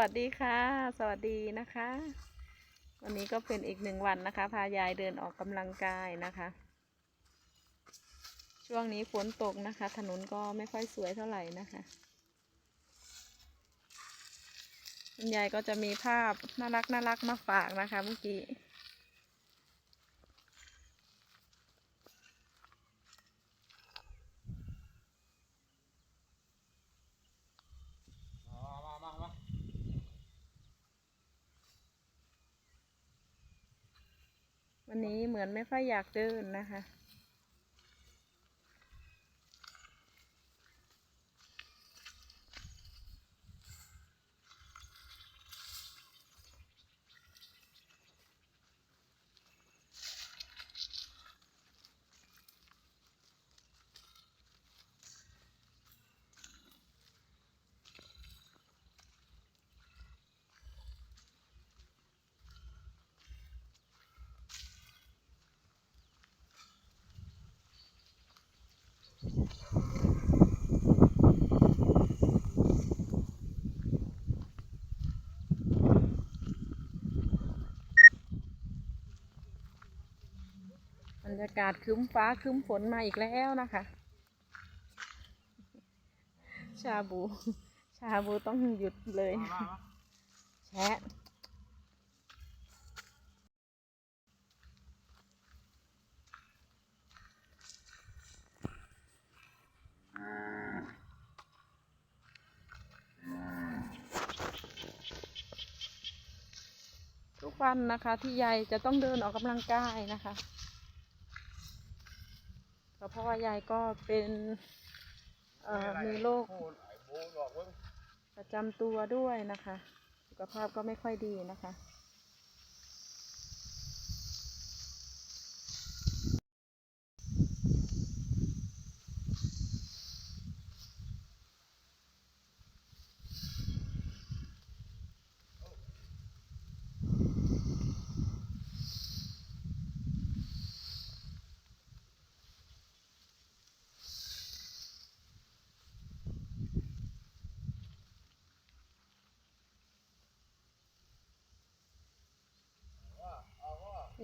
วัสดีค่ะ สวัสดีนะคะ วันนี้ก็เป็นอีกหนึ่งวันนะคะ พายายเดินออกกำลังกายนะคะ ช่วงนี้ฝนตกนะคะ ถนนก็ไม่ค่อยสวยเท่าไหร่นะคะคุณยายก็จะมีภาพน่ารักน่ารักมาฝากนะคะเมื่อกี้ มามามามา วันนี้เหมือนไม่ค่อยอยากเดินนะคะ บรรยากาศครึ้มฟ้าครึ้มฝนมาอีกแล้วนะคะ ชาบู ชาบูต้องหยุดเลยแชะทุกวันนะคะที่ยายจะต้องเดินออกกำลังกายนะคะ ก็เพราะว่ายายก็เป็นเอ่อมีโรคโอ้ยไอ้โบหลอกเว้ยประจำตัวด้วยนะคะ สุขภาพก็ไม่ค่อยดีนะคะ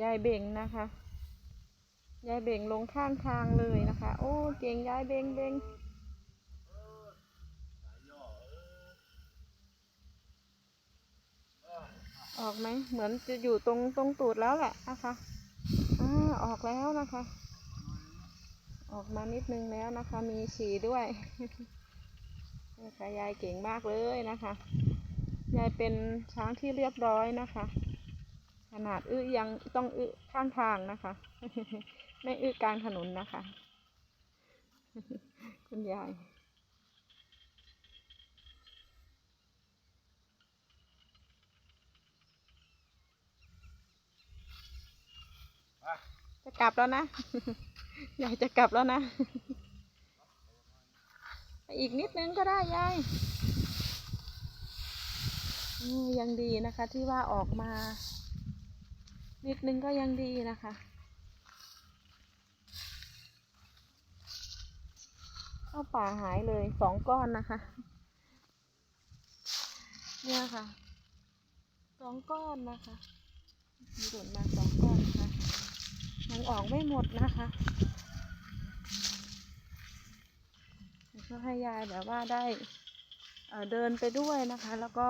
ยายเบ่งนะคะ ยายเบ่งลงข้างทางเลยนะคะ โอ้เก่งยายเบ่งเบ่งออกไหมเหมือนจะอยู่ตรงตรงตูดแล้วแหละนะคะอ่าออกแล้วนะคะ ออกมานิดนึงแล้วนะคะ มีฉี่ด้วยนะคะยายเก่งมากเลยนะคะ ยายเป็นช้างที่เรียบร้อยนะคะ ขนาดอื้อยังต้องอื้อข้างทางนะคะ ไม่อื้อกลางถนนนะคะ คุณยายมาจะกลับแล้วนะ ยายจะกลับแล้วนะไปอีกนิดนึงก็ได้ยายอืมยังดีนะคะที่ว่าออกมา นิดนึงก็ยังดีนะคะ เข้าป่าหายเลยสองก้อนนะคะ เนี่ยค่ะสองก้อนนะคะมีหล่นมาสองก้อนนะคะยังออกไม่หมดนะคะก็ให้ยายแบบว่าได้เดินไปด้วยนะคะ แล้วก็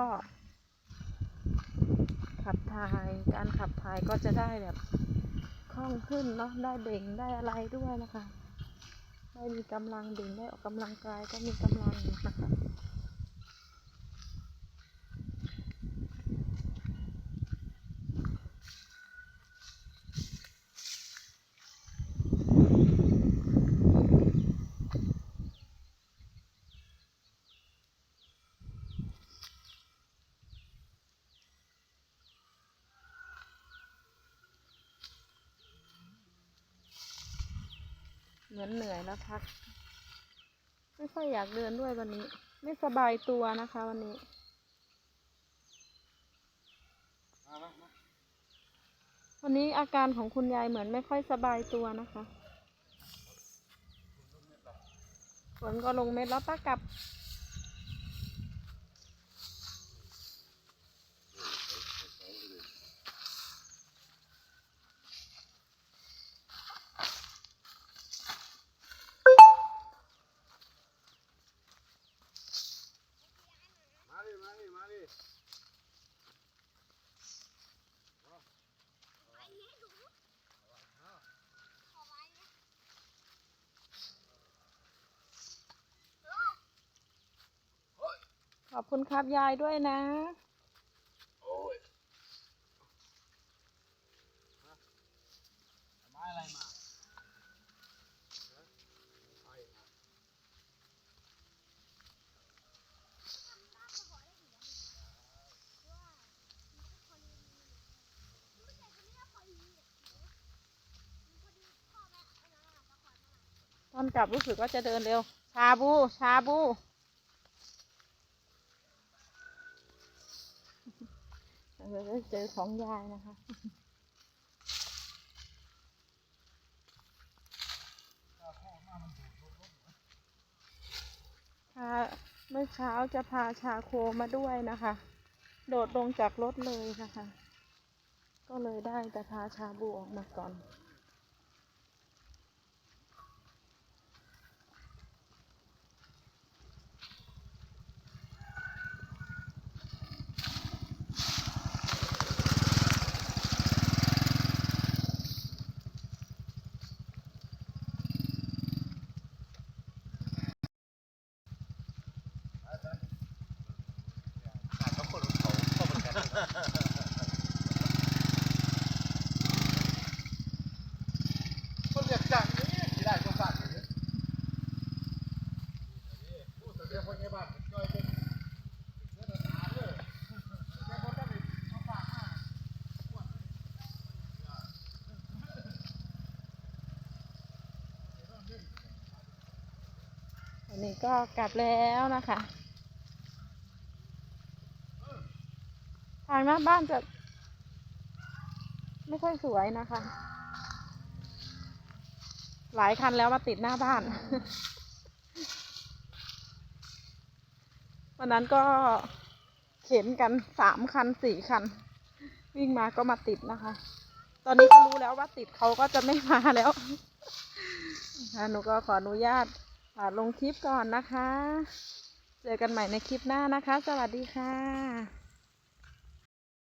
ขับถ่าย การขับถ่ายก็จะได้แบบคล่องขึ้นเนาะได้เบ่งได้อะไรด้วยนะคะ ได้มีกำลังเบ่งได้ออกกำลังกายก็มีกำลังนะคะ มือนเหนื่อยแล้วพัก ไม่ค่อยอยากเดินด้วยวันนี้ ไม่สบายตัวนะคะวันนี้วันนี้อาการของคุณยายเหมือนไม่ค่อยสบายตัวนะคะฝนก็ลงเม็ดแล้วป้ากลับ อบ คุณครับยายด้วยนะ โอ้ยไม้อะไรมาไผ่มาตอนกลับรู้สึกว่าจะเดินเร็ว ชาบู ชาบู เออเจอของยายนะคะ เมื่อเช้าจะพาชาโคมาด้วยนะคะ โดดลงจากรถเลยนะคะ ก็เลยได้แต่พาชาบูออกมาก่อน เขาคนเขาเขาเหมือนกัน คนเรียกจังนี่ที่ได้ก็ฝากอยู่พูดเสียคนในบ้านก็เป็นเรื่องนาเลยแกคนนั้นเขาฝากมาอันนี้ก็กลับแล้วนะคะางหน้าบ้านจะ ไม่ค่อยสวยนะคะ หลายคันแล้วมาติดหน้าบ้าน วันนั้นก็เข็นกันสามคันสี่คัน วิ่งมาก็มาติดนะคะ ตอนนี้ก็รู้แล้วว่าติดเขาก็จะไม่มาแล้วหนูก็ขออนุญาตลงคลิปก่อนนะคะ เจอกันใหม่ในคลิปหน้านะคะ สวัสดีค่ะ